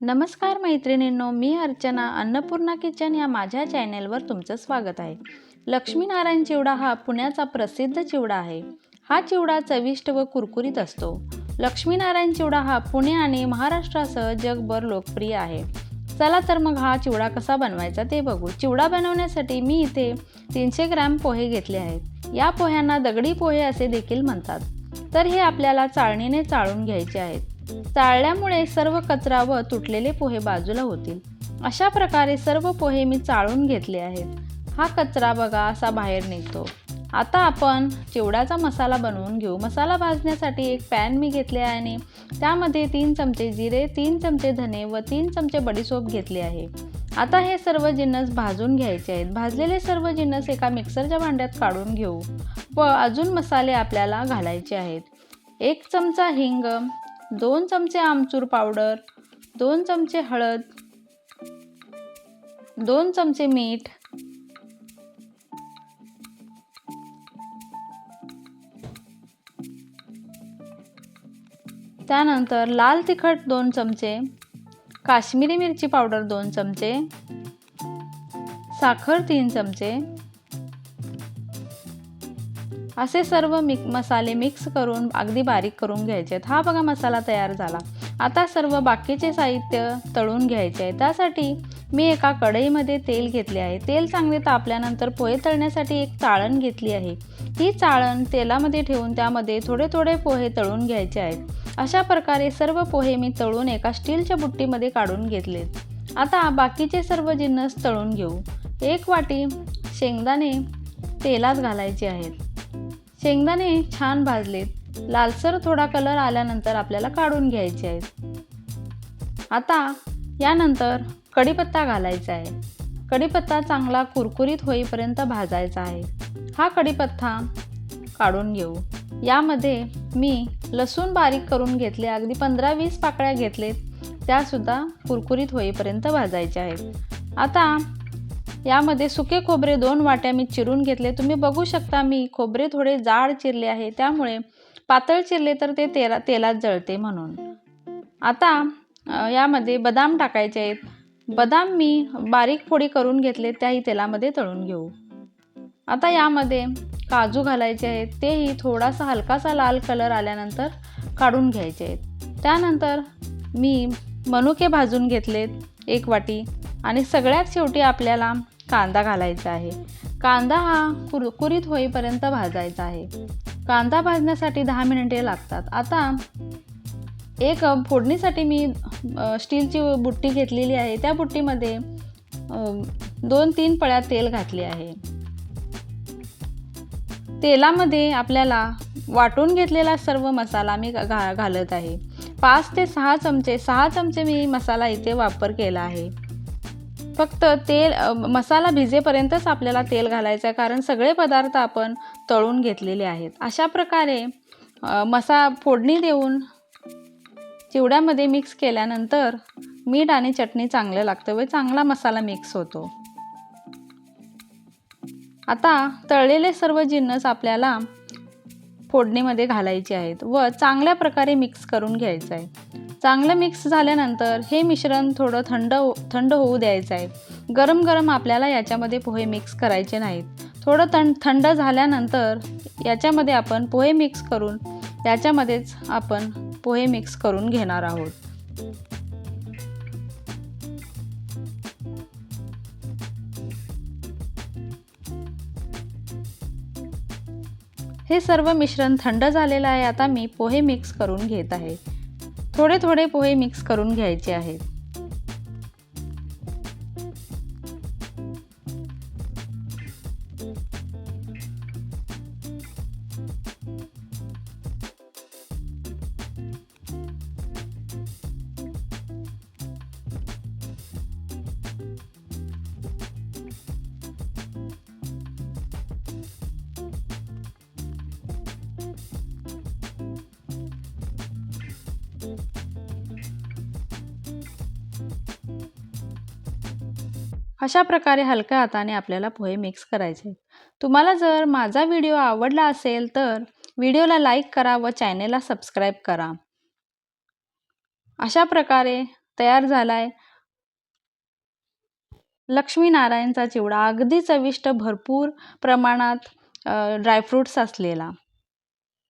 नमस्कार मैत्रिणींनो मी अर्चना अन्नपूर्णा किचन या माझ्या चॅनेलवर तुमचं स्वागत आहे. लक्ष्मीनारायण चिवडा हा पुण्याचा प्रसिद्ध चिवडा आहे. हा चिवडा चविष्ट व कुरकुरीत असतो. लक्ष्मीनारायण चिवडा हा पुणे आणि महाराष्ट्रासह जगभर लोकप्रिय आहे. चला तर मग हा चिवडा कसा बनवायचा ते बघू. चिवडा बनवण्यासाठी मी इथे तीनशे ग्रॅम पोहे घेतले आहेत. या पोह्यांना दगडी पोहे असे देखील म्हणतात. तर हे आपल्याला चाळणीने चाळून घ्यायचे आहेत. चाळल्यामुळे सर्व कचरा व तुटलेले पोहे बाजूला होतील. अशा प्रकारे सर्व पोहे मी चाळून घेतले आहेत. हा कचरा बघा असा बाहेर निघतो. आता आपण चिवड्याचा मसाला बनवून घेऊ. मसाला भाजण्यासाठी एक पॅन मी घेतले आहे आणि त्यामध्ये तीन चमचे जिरे तीन चमचे धने व तीन चमचे बडीसोप घेतले आहे. आता हे सर्व जिन्नस भाजून घ्यायचे आहेत. भाजलेले सर्व जिन्नस एका मिक्सरच्या भांड्यात काढून घेऊ व अजून मसाले आपल्याला घालायचे आहेत. एक चमचा हिंग दोन चमचे आमचूर पावडर दोन चमचे हळद दोन चमचे मीठ त्यानंतर लाल तिखट दोन चमचे काश्मीरी मिरची पावडर दोन चमचे साखर तीन चमचे असे सर्व मिक मसाले मिक्स करून अगदी बारीक करून घ्यायचे आहेत. हा बघा मसाला तयार झाला. आता सर्व बाकीचे साहित्य तळून घ्यायचे आहे. त्यासाठी मी एका कढईमध्ये तेल घेतले आहे. तेल चांगले तापल्यानंतर पोहे तळण्यासाठी एक चाळण घेतली आहे. ही चाळण तेलामध्ये ठेवून त्यामध्ये थोडे थोडे पोहे तळून घ्यायचे आहेत. अशा प्रकारे सर्व पोहे मी तळून एका स्टीलच्या बुट्टीमध्ये काढून घेतलेत आता बाकीचे सर्व जिन्नस तळून घेऊ. एक वाटी शेंगदाणे तेलात घालायचे आहेत. शेंगदाणे छान भाजलेत. लालसर थोडा कलर आल्यानंतर आपल्याला काढून घ्यायचे आहेत. आता यानंतर कढीपत्ता घालायचा आहे. कढीपत्ता चांगला कुरकुरीत होईपर्यंत भाजायचा आहे. हा कढीपत्ता काढून घेऊ. यामध्ये मी लसूण बारीक करून घेतले अगदी पंधरा वीस पाकळ्या घेतलेत. त्यासुद्धा कुरकुरीत होईपर्यंत भाजायच्या आहेत. आता यामध्ये सुके खोबरे दोन वाट्या मी चिरून घेतले. तुम्ही बघू शकता मी खोबरे थोडे जाड चिरले आहे. त्यामुळे पातळ चिरले तर ते तेला तेलात जळते म्हणून. आता यामध्ये बदाम टाकायचे आहेत. बदाम मी बारीक फोडी करून घेतले त्याही तेलामध्ये तळून घेऊ. आता यामध्ये काजू घालायचे आहेत. तेही थोडासा हलकासा लाल कलर आल्यानंतर काढून घ्यायचे आहेत. त्यानंतर मी मनुके भाजून घेतलेत एक वाटी. आणि सगळ्यात शेवटी आपल्याला कांदा घालायचा आहे. कांदा हा कुरकुरीत होईपर्यंत भाजायचा आहे. कांदा भाजण्यासाठी दहा मिनिटे लागतात. आता एक फोडणीसाठी मी स्टीलची बुट्टी घेतलेली आहे. त्या बुट्टीमध्ये दोन तीन पळ्या तेल घातले आहे. तेलामध्ये आपल्याला वाटून घेतलेला सर्व मसाला मी घा घालत आहे. पाच ते सहा चमचे सहा चमचे मी मसाला इथे वापर केला आहे. फक्त तेल मसाला भिजेपर्यंतच आपल्याला तेल घालायचं आहे कारण सगळे पदार्थ आपण तळून घेतलेले आहेत. अशा प्रकारे मसा फोडणी देऊन चिवड्यामध्ये मिक्स केल्यानंतर मीठ आणि चटणी चांगलं लागतं व चांगला मसाला मिक्स होतो. आता तळलेले सर्व जिन्नस आपल्याला फोडणीमध्ये घालायचे आहेत व चांगल्या प्रकारे मिक्स करून घ्यायचं आहे. चांगलं मिक्स झाल्यानंतर हे मिश्रण थोडं थंड हो, थंड होऊ द्यायचं आहे. गरम गरम आपल्याला याच्यामध्ये पोहे मिक्स करायचे नाहीत. थोडं थंड थंड झाल्यानंतर याच्यामध्ये आपण पोहे मिक्स करून याच्यामध्येच आपण पोहे मिक्स करून घेणार आहोत. हे सर्व मिश्रण थंड झालेलं आहे. आता मी पोहे मिक्स करून घेत आहे. थोडे थोडे पोहे मिक्स करून घ्यायचे आहेत. अशा प्रकारे हलक्या हाताने आपल्याला पोहे मिक्स करायचे. तुम्हाला जर माझा व्हिडिओ आवडला असेल तर व्हिडिओला लाईक करा व चॅनेलला सबस्क्राईब करा. अशा प्रकारे तयार झाला आहे लक्ष्मीनारायणचा चिवडा. अगदी चविष्ट भरपूर प्रमाणात ड्रायफ्रूट्स असलेला.